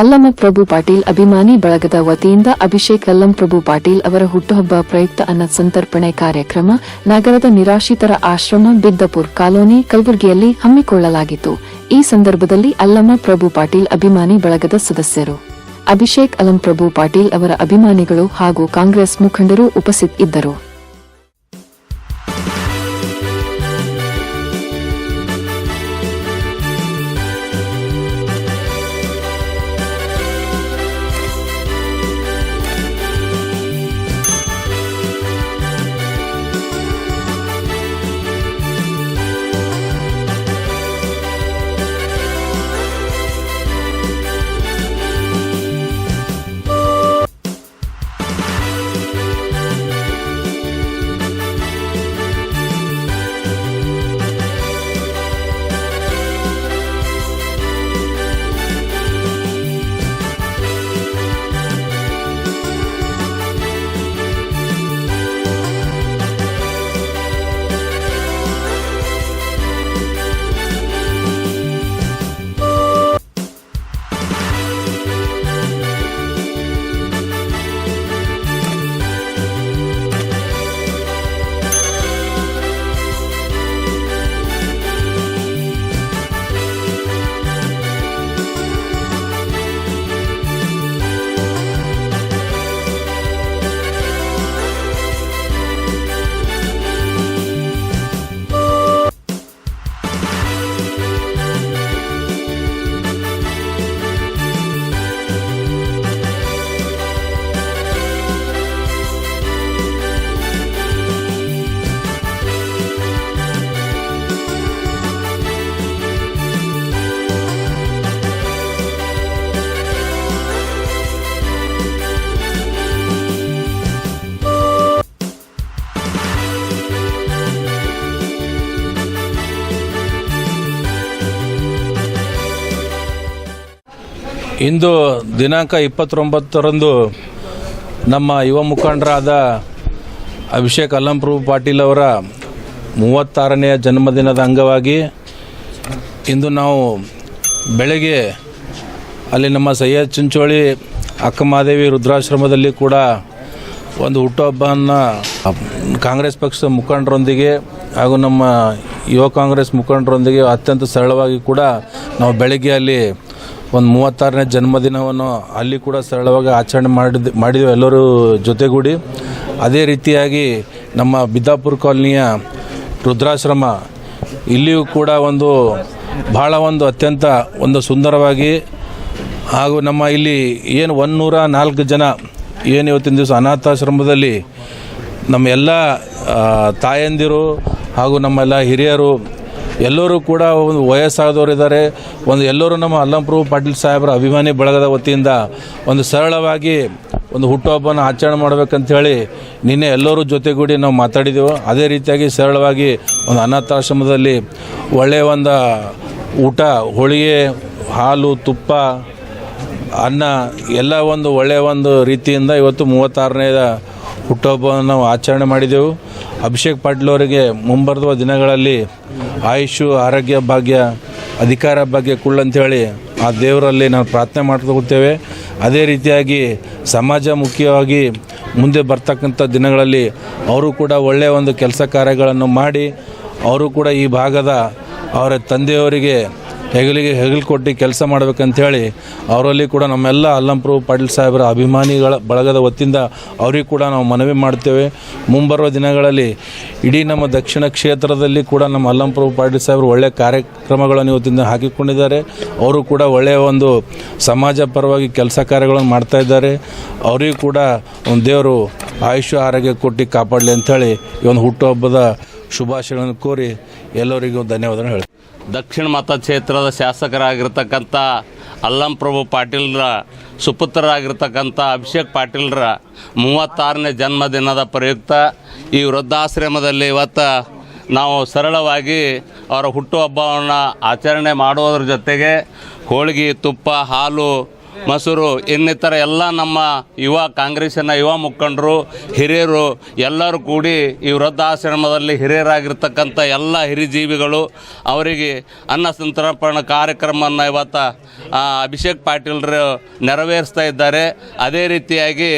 ಅಲ್ಲಮ ಪ್ರಭು ಪಾಟೀಲ್ ಅಭಿಮಾನಿ ಬಳಗದ ವತಿಯಿಂದ ಅಭಿಷೇಕ್ ಅಲ್ಲಂ ಪ್ರಭು ಪಾಟೀಲ್ ಅವರ ಹುಟ್ಟುಹಬ್ಬ ಪ್ರಯುಕ್ತ ಅನ್ನ ಸಂತರ್ಪಣೆ ಕಾರ್ಯಕ್ರಮ ನಗರದ ನಿರಾಶ್ರಿತರ ಆಶ್ರಮ ಬಿದ್ದಪುರ್ ಕಾಲೋನಿ ಕಲಬುರಗಿಯಲ್ಲಿ ಹಮ್ಮಿಕೊಳ್ಳಲಾಗಿತ್ತು. ಈ ಸಂದರ್ಭದಲ್ಲಿ ಅಲ್ಲಮ ಪ್ರಭು ಪಾಟೀಲ್ ಅಭಿಮಾನಿ ಬಳಗದ ಸದಸ್ಯರು. ಅಭಿಷೇಕ್ ಅಲಂ ಪ್ರಭು ಪಾಟೀಲ್ ಅವರ ಅಭಿಮಾನಿಗಳು ಹಾಗೂ ಕಾಂಗ್ರೆಸ್ ಮುಖಂಡರು ಉಪಸ್ಥಿತರಿದ್ದರು ಇಂದು ದಿನಾಂಕ ಇಪ್ಪತ್ತೊಂಬತ್ತರಂದು ನಮ್ಮ ಯುವ ಮುಖಂಡರಾದ ಅಭಿಷೇಕ್ ಅಲ್ಲಂಪ್ರಭು ಪಾಟೀಲ್ ಅವರ ಮೂವತ್ತಾರನೆಯ ಜನ್ಮದಿನದ ಅಂಗವಾಗಿ ಇಂದು ನಾವು ಬೆಳಗ್ಗೆ ಅಲ್ಲಿ ನಮ್ಮ ಸಯ್ಯದ್ ಚುಂಚೋಳಿ ಅಕ್ಕಮಹಾದೇವಿ ರುದ್ರಾಶ್ರಮದಲ್ಲಿ ಕೂಡ ಒಂದು ಹುಟ್ಟುಹಬ್ಬವನ್ನು ಕಾಂಗ್ರೆಸ್ ಪಕ್ಷದ ಮುಖಂಡರೊಂದಿಗೆ ಹಾಗೂ ನಮ್ಮ ಯುವ ಕಾಂಗ್ರೆಸ್ ಮುಖಂಡರೊಂದಿಗೆ ಅತ್ಯಂತ ಸರಳವಾಗಿ ಕೂಡ ನಾವು ಬೆಳಗ್ಗೆ ಅಲ್ಲಿ ಒಂದು ಮೂವತ್ತಾರನೇ ಜನ್ಮದಿನವನ್ನು ಅಲ್ಲಿ ಕೂಡ ಸರಳವಾಗಿ ಆಚರಣೆ ಮಾಡಿದ, ಮಾಡಿದ್ವಿ ಎಲ್ಲರೂ ಜೊತೆಗೂಡಿ. ಅದೇ ರೀತಿಯಾಗಿ ನಮ್ಮ ಬಿದ್ದಾಪುರ ಕಾಲನಿಯ ರುದ್ರಾಶ್ರಮ, ಇಲ್ಲಿಯೂ ಕೂಡ ಒಂದು ಬಹಳ ಒಂದು ಅತ್ಯಂತ ಒಂದು ಸುಂದರವಾಗಿ ಹಾಗೂ ನಮ್ಮ ಇಲ್ಲಿ ಏನು ಒಂದೂರ ನಾಲ್ಕು ಜನ ಏನು ಇವತ್ತಿನ ದಿವಸ ಅನಾಥಾಶ್ರಮದಲ್ಲಿ ನಮ್ಮ ಎಲ್ಲ ತಾಯಂದಿರು ಹಾಗೂ ನಮ್ಮೆಲ್ಲ ಹಿರಿಯರು ಎಲ್ಲರೂ ಕೂಡ ಒಂದು ವಯಸ್ಸಾದವರು ಇದ್ದಾರೆ. ಒಂದು ಎಲ್ಲರೂ ನಮ್ಮ ಅಲ್ಲಂಪ್ರಭು ಪಾಟೀಲ್ ಸಾಹೇಬರ ಅಭಿಮಾನಿ ಬಳಗದ ವತಿಯಿಂದ ಒಂದು ಸರಳವಾಗಿ ಒಂದು ಹುಟ್ಟುಹಬ್ಬನ ಆಚರಣೆ ಮಾಡ್ಬೇಕಂತ ಹೇಳಿ ನಿನ್ನೆ ಎಲ್ಲರೂ ಜೊತೆಗೂಡಿ ನಾವು ಮಾತಾಡಿದೆವು. ಅದೇ ರೀತಿಯಾಗಿ ಸರಳವಾಗಿ ಒಂದು ಅನಾಥಾಶ್ರಮದಲ್ಲಿ ಒಳ್ಳೆಯ ಒಂದು ಊಟ, ಹೋಳಿಗೆ, ಹಾಲು, ತುಪ್ಪ, ಅನ್ನ ಎಲ್ಲ ಒಂದು ಒಳ್ಳೆಯ ಒಂದು ರೀತಿಯಿಂದ ಇವತ್ತು ಮೂವತ್ತಾರನೇದ ಹುಟ್ಟುಹಬ್ಬವನ್ನು ನಾವು ಆಚರಣೆ ಮಾಡಿದೆವು. ಅಭಿಷೇಕ್ ಪಾಟೀಲ್ ಅವರಿಗೆ ಮುಂಬರುವ ದಿನಗಳಲ್ಲಿ ಆಯುಷು, ಆರೋಗ್ಯ ಭಾಗ್ಯ, ಅಧಿಕಾರ ಭಾಗ್ಯ ಕುಳ್ಳಂತೇಳಿ ಆ ದೇವರಲ್ಲಿ ನಾವು ಪ್ರಾರ್ಥನೆ ಮಾಡ್ಕೋತೇವೆ ಅದೇ ರೀತಿಯಾಗಿ ಸಮಾಜ ಮುಖ್ಯವಾಗಿ ಮುಂದೆ ಬರ್ತಕ್ಕಂಥ ದಿನಗಳಲ್ಲಿ ಅವರು ಕೂಡ ಒಳ್ಳೆಯ ಒಂದು ಕೆಲಸ ಕಾರ್ಯಗಳನ್ನು ಮಾಡಿ, ಅವರು ಕೂಡ ಈ ಭಾಗದ ಅವರ ತಂದೆಯವರಿಗೆ ಹೆಗಲಿಗೆ ಹೆಗಲು ಕೊಟ್ಟು ಕೆಲಸ ಮಾಡಬೇಕಂಥೇಳಿ ಅವರಲ್ಲಿ ಕೂಡ ನಮ್ಮೆಲ್ಲ ಅಲ್ಲಂಪ್ರು ಪಾಟೀಲ್ ಸಾಹೇಬರ ಅಭಿಮಾನಿಗಳ ಬಳಗದ ವತಿಯಿಂದ ಅವರಿಗೆ ಕೂಡ ನಾವು ಮನವಿ ಮಾಡ್ತೇವೆ. ಮುಂಬರುವ ದಿನಗಳಲ್ಲಿ ಇಡೀ ನಮ್ಮ ದಕ್ಷಿಣ ಕ್ಷೇತ್ರದಲ್ಲಿ ಕೂಡ ನಮ್ಮ ಅಲ್ಲಂಪ್ರು ಪಾಟೀಲ್ ಸಾಹೇಬರು ಒಳ್ಳೆಯ ಕಾರ್ಯಕ್ರಮಗಳನ್ನು ಇವತ್ತಿಂದ ಹಾಕಿಕೊಂಡಿದ್ದಾರೆ. ಅವರು ಕೂಡ ಒಳ್ಳೆಯ ಒಂದು ಸಮಾಜ ಪರವಾಗಿ ಕೆಲಸ ಕಾರ್ಯಗಳನ್ನು ಮಾಡ್ತಾ ಇದ್ದಾರೆ. ಅವರಿಗೂ ಕೂಡ ಒಂದು ದೇವರು ಆಯುಷ್ಯ ಆರೋಗ್ಯ ಕೊಟ್ಟು ಕಾಪಾಡಲಿ ಅಂಥೇಳಿ ಈ ಒಂದು ಹುಟ್ಟುಹಬ್ಬದ ಶುಭಾಶಯಗಳನ್ನು ಕೋರಿ ಎಲ್ಲರಿಗೂ ಧನ್ಯವಾದಗಳು ಹೇಳ್ತೀನಿ. ದಕ್ಷಿಣ ಮತಕ್ಷೇತ್ರದ ಶಾಸಕರಾಗಿರ್ತಕ್ಕಂಥ ಅಲ್ಲಂ ಪ್ರಭು ಪಾಟೀಲ್ರ, ಸುಪುತ್ರರಾಗಿರ್ತಕ್ಕಂಥ ಅಭಿಷೇಕ್ ಪಾಟೀಲ್ರ ಮೂವತ್ತಾರನೇ ಜನ್ಮದಿನದ ಪ್ರಯುಕ್ತ ಈ ವೃದ್ಧಾಶ್ರಮದಲ್ಲಿ ಇವತ್ತು ನಾವು ಸರಳವಾಗಿ ಅವರ ಹುಟ್ಟುಹಬ್ಬವನ್ನು ಆಚರಣೆ ಮಾಡುವುದರ ಜೊತೆಗೆ ಹೋಳಿಗೆ, ತುಪ್ಪ, ಹಾಲು ಮಸೂರು, ಇನ್ನಿತರ ಎಲ್ಲ ನಮ್ಮ ಯುವ ಕಾಂಗ್ರೆಸ್ಸಿನ ಯುವ ಮುಖಂಡರು, ಹಿರಿಯರು, ಎಲ್ಲರೂ ಕೂಡಿ ಈ ವೃದ್ಧಾಶ್ರಮದಲ್ಲಿ ಹಿರಿಯರಾಗಿರ್ತಕ್ಕಂಥ ಎಲ್ಲ ಹಿರಿಜೀವಿಗಳು ಅವರಿಗೆ ಅನ್ನ ಸಂತರ್ಪಣ ಕಾರ್ಯಕ್ರಮವನ್ನು ಇವತ್ತು ಅಭಿಷೇಕ್ ಪಾಟೀಲ್ರು ನೆರವೇರಿಸ್ತಾ ಇದ್ದಾರೆ. ಅದೇ ರೀತಿಯಾಗಿ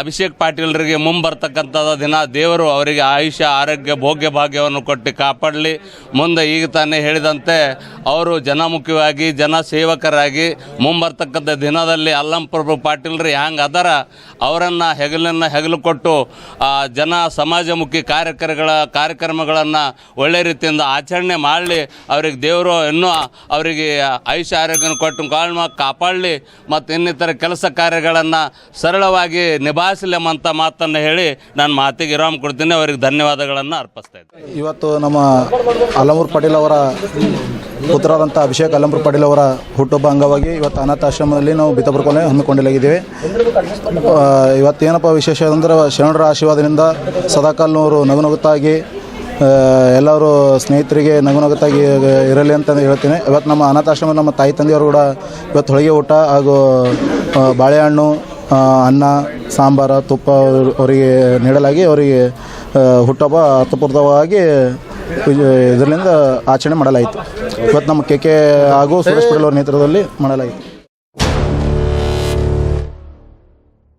ಅಭಿಷೇಕ್ ಪಾಟೀಲ್ರಿಗೆ ಮುಂಬರ್ತಕ್ಕಂಥದ್ದು ದಿನ ದೇವರು ಅವರಿಗೆ ಆಯುಷ್ಯ, ಆರೋಗ್ಯ, ಭೋಗ್ಯ ಭಾಗ್ಯವನ್ನು ಕೊಟ್ಟು ಕಾಪಾಡಲಿ. ಮುಂದೆ ಈಗ ತಾನೇ ಹೇಳಿದಂತೆ, ಅವರು ಜನಮುಖಿಯಾಗಿ ಜನ ಸೇವಕರಾಗಿ ಮುಂಬರ್ತಕ್ಕಂಥ ದಿನದಲ್ಲಿ ಅಲ್ಲಂಪ್ರಭು ಪಾಟೀಲ್ರು ಹ್ಯಾಂಗೆ ಅದರ? ಅವರನ್ನು ಹೆಗಲನ್ನು ಹೆಗಲು ಕೊಟ್ಟು ಜನ ಸಮಾಜಮುಖಿ ಕಾರ್ಯಕ್ರಮಗಳ ಕಾರ್ಯಕ್ರಮಗಳನ್ನು ಒಳ್ಳೆ ರೀತಿಯಿಂದ ಆಚರಣೆ ಮಾಡಲಿ, ಅವ್ರಿಗೆ ದೇವರು ಇನ್ನೂ ಅವರಿಗೆ ಆಯುಷ್ಯ ಆರೋಗ್ಯನ ಕೊಟ್ಟು ಕಾಪಾಡಲಿ, ಮತ್ತು ಇನ್ನಿತರ ಕೆಲಸ ಕಾರ್ಯಗಳನ್ನು ಸರಳವಾಗಿ ನಿಭಾಯಿಸಲಿ ಅಂತ ಮಾತನ್ನು ಹೇಳಿ ನಾನು ಮಾತಿಗೆ ವಿರಾಮ ಕೊಡ್ತೀನಿ. ಅವರಿಗೆ ಧನ್ಯವಾದಗಳನ್ನು ಅರ್ಪಿಸ್ತಾ ಇವತ್ತು ನಮ್ಮ ಅಲ್ಲಮೂರು ಪಾಟೀಲ್ ಅವರ ಪುತ್ರರಾದಂಥ ಅಭಿಷೇಕ್ ಅಲ್ಲಮೂರು ಪಾಟೀಲ್ ಅವರ ಹುಟ್ಟುಹಬ್ಬ ಅಂಗವಾಗಿ ಇವತ್ತು ಅನಾಥಾಶ್ರಮದಲ್ಲಿ ನಾವು ಹಮ್ಮಿಕೊಂಡಿದ್ದಾಗಿದ್ದೇವೆ. ಇವತ್ತು ಇವತ್ತೇನಪ್ಪ ವಿಶೇಷ ಅಂದರೆ ಶರಣರ ಆಶೀರ್ವಾದದಿಂದ ಸದಾಕಾಲ್ನವರು ನಗು ನಗುತ್ತಾಗಿ ಎಲ್ಲರೂ ಸ್ನೇಹಿತರಿಗೆ ನಗುನಗುತ್ತಾಗಿ ಇರಲಿ ಅಂತ ಹೇಳ್ತೀನಿ. ಇವತ್ತು ನಮ್ಮ ಅನಾಥಾಶ್ರಮ ನಮ್ಮ ತಾಯಿ ತಂದೆಯವರು ಕೂಡ ಇವತ್ತು ಹೊಳಿಗೆ ಊಟ ಹಾಗೂ ಬಾಳೆಹಣ್ಣು ಅನ್ನ, ಸಾಂಬಾರ, ತುಪ್ಪ ಅವರಿಗೆ ನೀಡಲಾಗಿ ಅವರಿಗೆ ಹುಟ್ಟಬ್ಬ ಅರ್ಥಪೂರ್ತವಾಗಿ ಇದರಿಂದ ಆಚರಣೆ ಮಾಡಲಾಯಿತು. ಇವತ್ತು ನಮ್ಮ ಕೆ ಕೆ ಹಾಗೂ ಸುರೇಶ್ ಪಟೇಲ್ ಅವರ ನೇತೃತ್ವದಲ್ಲಿ ಮಾಡಲಾಯಿತು.